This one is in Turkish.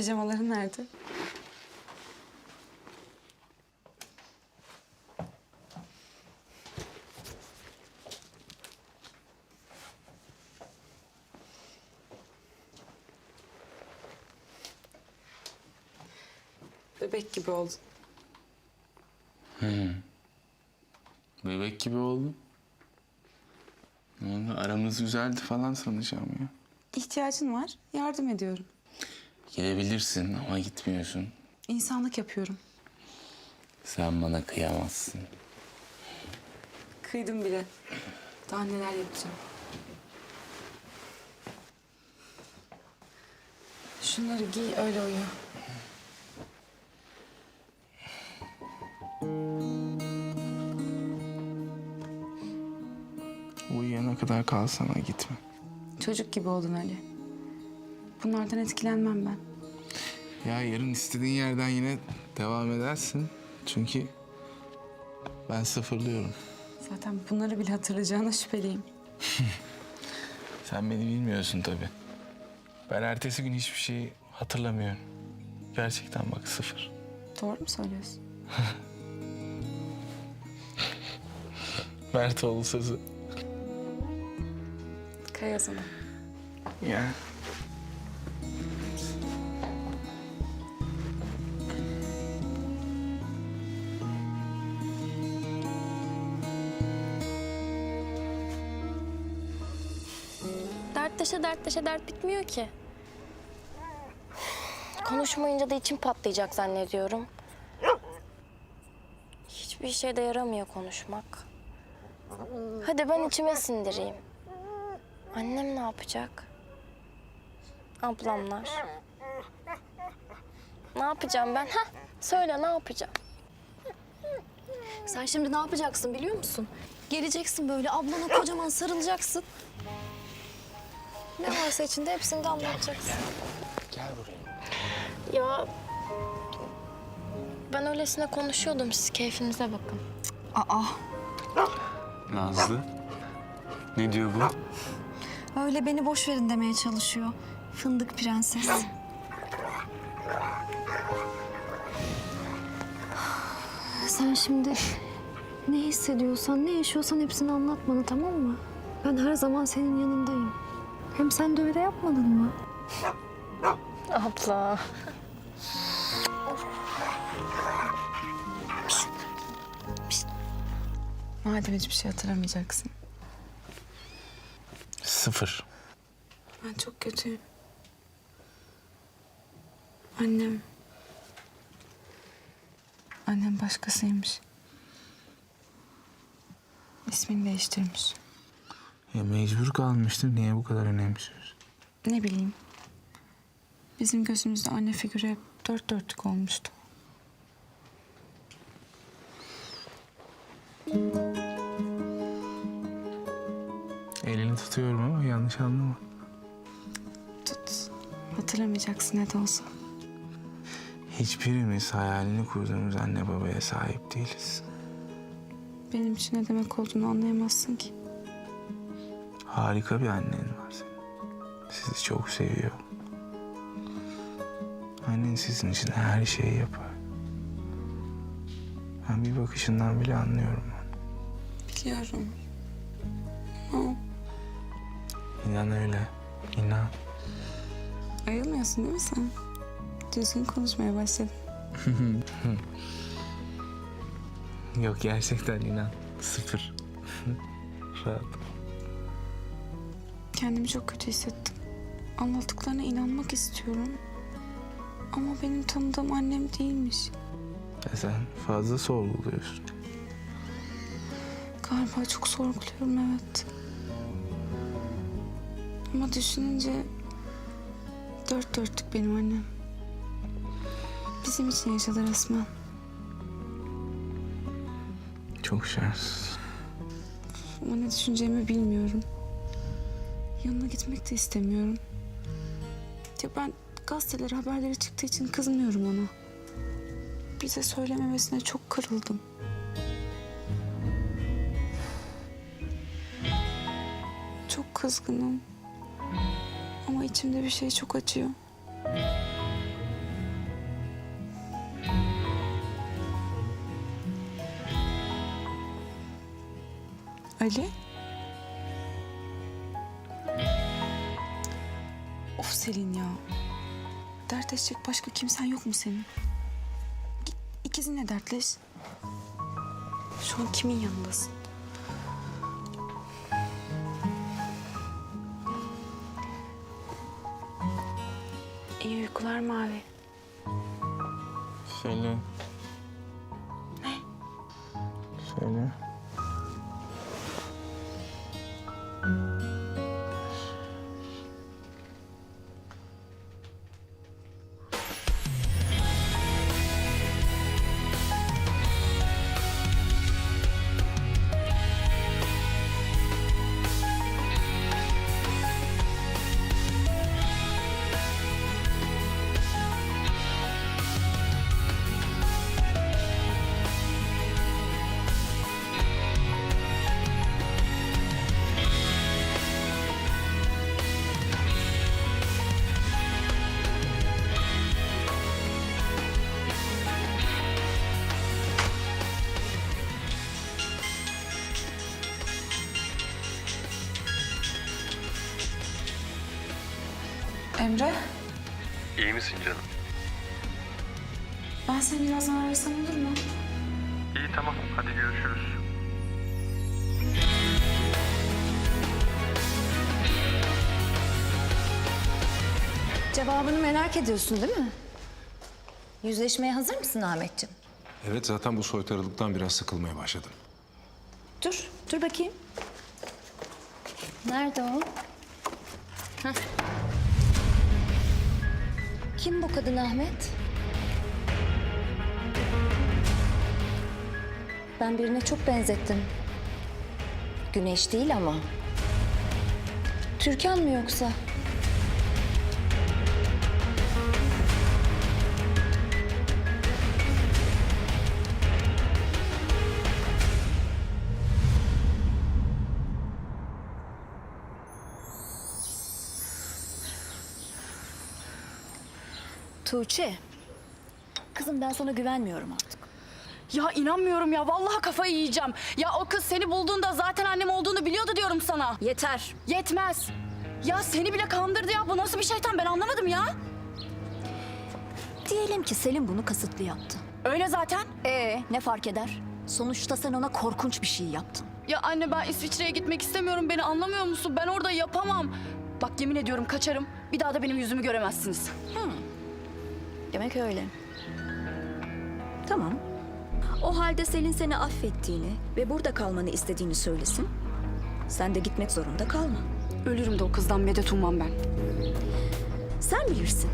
Pijamaların nerede? Bebek gibi oldun. Bebek gibi oldum. Aramız güzeldi falan sanacağım ya. İhtiyacın var, yardım ediyorum. Gelebilirsin ama gitmiyorsun. İnsanlık yapıyorum. Sen bana kıyamazsın. Kıydım bile. Daha neler yapacağım. Şunları giy, öyle uyu. Uyuyana kadar kalsana gitme. Çocuk gibi oldun Ali. Bunlardan etkilenmem ben. Ya yarın istediğin yerden yine devam edersin. Çünkü ben sıfırlıyorum. Zaten bunları bile hatırlayacağına şüpheliyim. Sen beni bilmiyorsun tabii. Ben ertesi gün hiçbir şeyi hatırlamıyorum. Gerçekten bak sıfır. Doğru mu söylüyorsun? Mertoğlu sözü. Kay o zaman. Ya. Dertleşe dertleşe dert bitmiyor ki. Konuşmayınca da içim patlayacak zannediyorum. Hiçbir işe de yaramıyor konuşmak. Hadi ben içime sindireyim. Annem ne yapacak? Ablamlar. Ne yapacağım ben? Ha? Söyle ne yapacağım? Sen şimdi ne yapacaksın biliyor musun? Geleceksin böyle ablana kocaman sarılacaksın. Ne varsa içinde hepsini de anlatacaksın. Gel buraya. Ya ben öylesine konuşuyordum. Siz keyfinize bakın. Aa, Nazlı. Ne diyor bu? öyle beni boş verin demeye çalışıyor. Fındık prenses. Sen şimdi ne hissediyorsan, ne yaşıyorsan hepsini anlat bana tamam mı? Ben her zaman senin yanındayım. Hem sen de öyle yapmadın mı? Abla. Madem hiçbir şey hatırlamayacaksın. Sıfır. Ben çok kötüyüm. Annem... Annem başkasıymış. İsmini değiştirmiş. Ya mecbur kalmıştır. Niye bu kadar önemsiyorsun? Ne bileyim. Bizim gözümüzde anne figürü hep dört dörtlük olmuştu. Elini tutuyorum ama yanlış anlama. Tut. Hatırlamayacaksın ne de olsa. Hiçbirimiz hayalini kurduğumuz anne babaya sahip değiliz. Benim için ne demek olduğunu anlayamazsın ki. Harika bir annen var. Sizi çok seviyor. Annen sizin için her şeyi yapar. Ben bir bakışından bile anlıyorum onu. Biliyorum. Ama İnan öyle. İnan. ayılmıyorsun değil mi sen? Düzgün konuşmaya başladın. Yok gerçekten inan. Sıfır. Rahat. Kendimi çok kötü hissettim. Anlattıklarına inanmak istiyorum. Ama benim tanıdığım annem değilmiş. Ya sen fazla sorguluyorsun. Galiba çok sorguluyorum evet. Ama düşününce dört dörtlük benim annem. Bizim için yaşadı resmen. Çok şanslısın. Ama ne düşüneceğimi bilmiyorum. Yanına gitmek de istemiyorum. Ya ben gazetelere haberlere çıktığı için kızmıyorum ona. Bize söylememesine çok kırıldım. Çok kızgınım. Ama içimde bir şey çok acıyor. Ali? Selin ya. Dertleşecek başka kimsen yok mu senin? Git ikizinle dertleş. Şu an kimin yanındasın? İyi uykular Mavi. Selin. Emre, İyi misin canım? ben seni birazdan arasam olur mu? İyi tamam hadi görüşürüz. Cevabını merak ediyorsun değil mi? Yüzleşmeye hazır mısın Ahmetciğim? Evet zaten bu soytarılıktan biraz sıkılmaya başladım. Dur, dur bakayım. Nerede o? Hah. Kim bu kadın Ahmet? Ben birine çok benzettim. Güneş değil ama. Türkan mı yoksa? Tuğçe. Kızım ben sana güvenmiyorum artık. Ya inanmıyorum ya. Vallahi kafayı yiyeceğim. Ya o kız seni bulduğunda zaten annem olduğunu biliyordu diyorum sana. Yeter. Yetmez. Ya seni bile kandırdı ya. Bu nasıl bir şeytan ben anlamadım ya. Diyelim ki Selim bunu kasıtlı yaptı. Öyle zaten. Ee, ne fark eder? Sonuçta sen ona korkunç bir şey yaptın. Ya anne ben İsviçre'ye gitmek istemiyorum. Beni anlamıyor musun? Ben orada yapamam. Bak yemin ediyorum kaçarım. Bir daha da benim yüzümü göremezsiniz. Demek öyle. Tamam. O halde Selin seni affettiğini ve burada kalmanı istediğini söylesin. Sen de gitmek zorunda kalma. Ölürüm de o kızdan medet ummam ben. Sen bilirsin.